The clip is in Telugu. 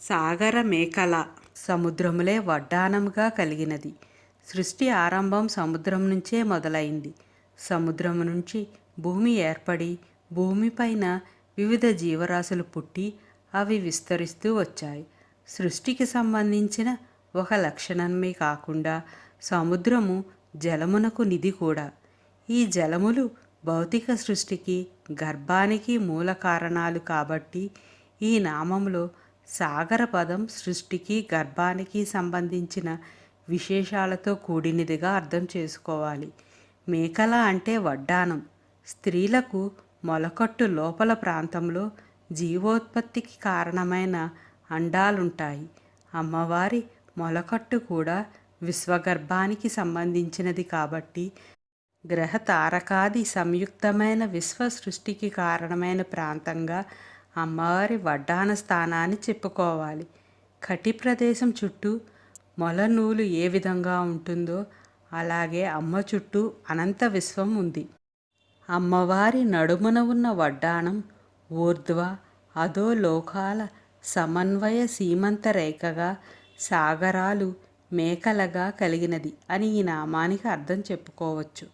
సాగర మేకల సముద్రములే వడ్డానముగా కలిగినది. సృష్టి ఆరంభం సముద్రం నుంచే మొదలైంది. సముద్రము నుంచి భూమి ఏర్పడి భూమిపైన వివిధ జీవరాశులు పుట్టి అవి విస్తరిస్తూ వచ్చాయి. సృష్టికి సంబంధించిన ఒక లక్షణమే కాకుండా సముద్రము జలమునకు నిధి కూడా. ఈ జలములు భౌతిక సృష్టికి గర్భానికి మూల కారణాలు కాబట్టి ఈ నామంలో సాగర పదం సృష్టికి గర్భానికి సంబంధించిన విశేషాలతో కూడినదిగా అర్థం చేసుకోవాలి. మేకల అంటే వడ్డానం స్త్రీలకు మొలకట్టు లోపల ప్రాంతంలో జీవోత్పత్తికి కారణమైన అండాలుంటాయి. అమ్మవారి మొలకట్టు కూడా విశ్వగర్భానికి సంబంధించినది కాబట్టి గ్రహ తారకాది సంయుక్తమైన విశ్వ సృష్టికి కారణమైన ప్రాంతంగా అమ్మవారి వడ్డాన స్థానాన్ని చెప్పుకోవాలి. కటి ప్రదేశం చుట్టూ మొల నూలు ఏ విధంగా ఉంటుందో అలాగే అమ్మ చుట్టూ అనంత విశ్వం ఉంది. అమ్మవారి నడుమున ఉన్న వడ్డాణం ఊర్ధ్వ అధో లోకాల సమన్వయ సీమంత రేఖగా సాగరాలు మేకలగా కలిగినది అని ఈ నామానికి అర్థం చెప్పుకోవచ్చు.